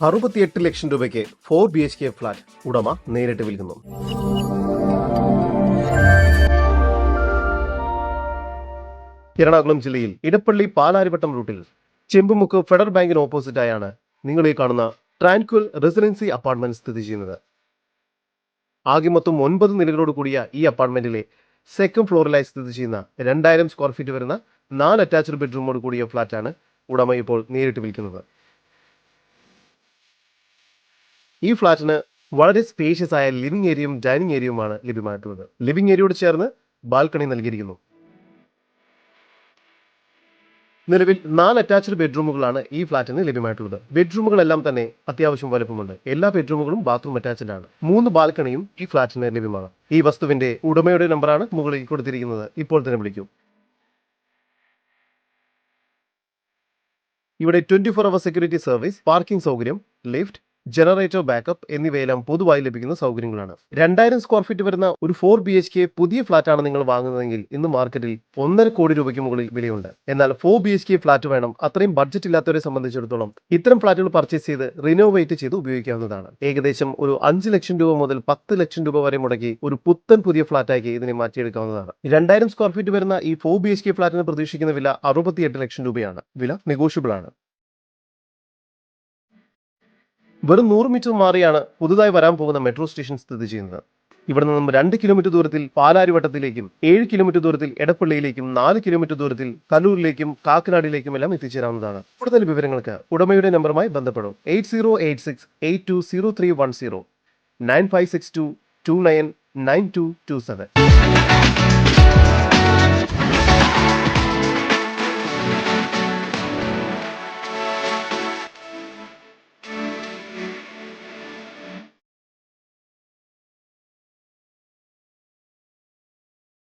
അറുപത്തിയെട്ട് ലക്ഷം രൂപയ്ക്ക് four B H K flat ഉടമ നേരിട്ട് വിൽക്കുന്നു. എറണാകുളം ജില്ലയിൽ ഇടപ്പള്ളി പാലാരിവട്ടം റൂട്ടിൽ ചെമ്പുമുക്ക് ഫെഡറൽ ബാങ്കിന് ഓപ്പോസിറ്റായാണ് നിങ്ങൾ ഈ കാണുന്ന ട്രാൻക്വൽ റെസിഡൻസി അപ്പാർട്ട്മെന്റ് സ്ഥിതി ചെയ്യുന്നത്. ആകെ മൊത്തം ഒൻപത് നിലകളോട് കൂടിയ ഈ അപ്പാർട്ട്മെന്റിലെ സെക്കൻഡ് ഫ്ലോറിലായി സ്ഥിതി ചെയ്യുന്ന രണ്ടായിരം സ്ക്വയർ ഫീറ്റ് വരുന്ന നാല് അറ്റാച്ച്ഡ് ബെഡ്റൂമോട് കൂടിയ ഫ്ളാറ്റാണ് ഉടമ ഇപ്പോൾ നേരിട്ട് വിൽക്കുന്നത്. ഈ ഫ്ലാറ്റിന് വളരെ സ്പേഷ്യസ് ആയ ലിവിംഗ് ഏരിയയും ഡൈനിങ് ഏരിയയുമാണ് ലഭ്യമായിട്ടുള്ളത്. ലിവിംഗ് ഏരിയയോട് ചേർന്ന് ബാൽക്കണി നൽകിയിരിക്കുന്നു. നിലവിൽ നാല് അറ്റാച്ച്ഡ് ബെഡ്റൂമുകളാണ് ഈ ഫ്ലാറ്റിന് ലഭ്യമായിട്ടുള്ളത്. ബെഡ്റൂമുകളെല്ലാം തന്നെ അത്യാവശ്യം വലുപ്പമുണ്ട്. എല്ലാ ബെഡ്റൂമുകളും ബാത്റൂം അറ്റാച്ച്ഡ് ആണ്. മൂന്ന് ബാൽക്കണിയും ഈ ഫ്ളാറ്റിന് ലഭ്യമാണ്. ഈ വസ്തുവിന്റെ ഉടമയുടെ നമ്പറാണ് മുകളിൽ കൊടുത്തിരിക്കുന്നത്. ഇപ്പോൾ തന്നെ വിളിക്കും. ഇവിടെ twenty four hour security service parking സൗകര്യം ലിഫ്റ്റ് ജനറേറ്റർ ബാക്കപ്പ് എന്നിവയെല്ലാം പൊതുവായി ലഭിക്കുന്ന സൗകര്യങ്ങളാണ്. രണ്ടായിരം സ്ക്വയർ ഫീറ്റ് വരുന്ന ഒരു ഫോർ ബി എച്ച് കെ പുതിയ ഫ്ളാറ്റാണ് നിങ്ങൾ വാങ്ങുന്നതെങ്കിൽ ഇന്ന് മാർക്കറ്റിൽ ഒന്നര കോടി രൂപയ്ക്ക് മുകളിൽ വിലയുണ്ട്. എന്നാൽ four B H K flat വേണം. അത്രയും ബഡ്ജറ്റ് ഇല്ലാത്തവരെ സംബന്ധിച്ചിടത്തോളം ഇത്തരം ഫ്ളാറ്റുകൾ പർച്ചേസ് ചെയ്ത് റിനോവേറ്റ് ചെയ്ത് ഉപയോഗിക്കാവുന്നതാണ്. ഏകദേശം ഒരു അഞ്ച് ലക്ഷം രൂപ മുതൽ പത്ത് ലക്ഷം രൂപ വരെ മുടക്കി ഒരു പുത്തൻ പുതിയ ഫ്ളാറ്റാക്കി ഇതിനെ മാറ്റിയെടുക്കാവുന്നതാണ്. രണ്ടായിരം സ്ക്വയർ ഫീറ്റ് വരുന്ന ഈ ഫോർ ബി എച്ച് കെ ഫ്ളാറ്റിന് പ്രതീക്ഷിക്കുന്ന വില അറുപത്തിയെട്ട് ലക്ഷം രൂപയാണ്. വില നെഗോഷ്യബിൾ ആണ്. വെറും നൂറ് മീറ്റർ മാറിയാണ് പുതുതായി വരാൻ പോകുന്ന മെട്രോ സ്റ്റേഷൻ സ്ഥിതി ചെയ്യുന്നത്. ഇവിടെ നിന്നും രണ്ട് കിലോമീറ്റർ ദൂരത്തിൽ പാലാരിവട്ടത്തിലേക്കും ഏഴ് കിലോമീറ്റർ ദൂരത്തിൽ എടപ്പള്ളിയിലേക്കും നാല് കിലോമീറ്റർ ദൂരത്തിൽ കലൂരിലേക്കും കാക്കനാടിലേക്കും എല്ലാം എത്തിച്ചേരാവുന്നതാണ്. കൂടുതൽ വിവരങ്ങൾക്ക് ഉടമയുടെ നമ്പറുമായി ബന്ധപ്പെടും. Eight zero eight six eight two zero three one zero nine five six two two nine nine two two seven.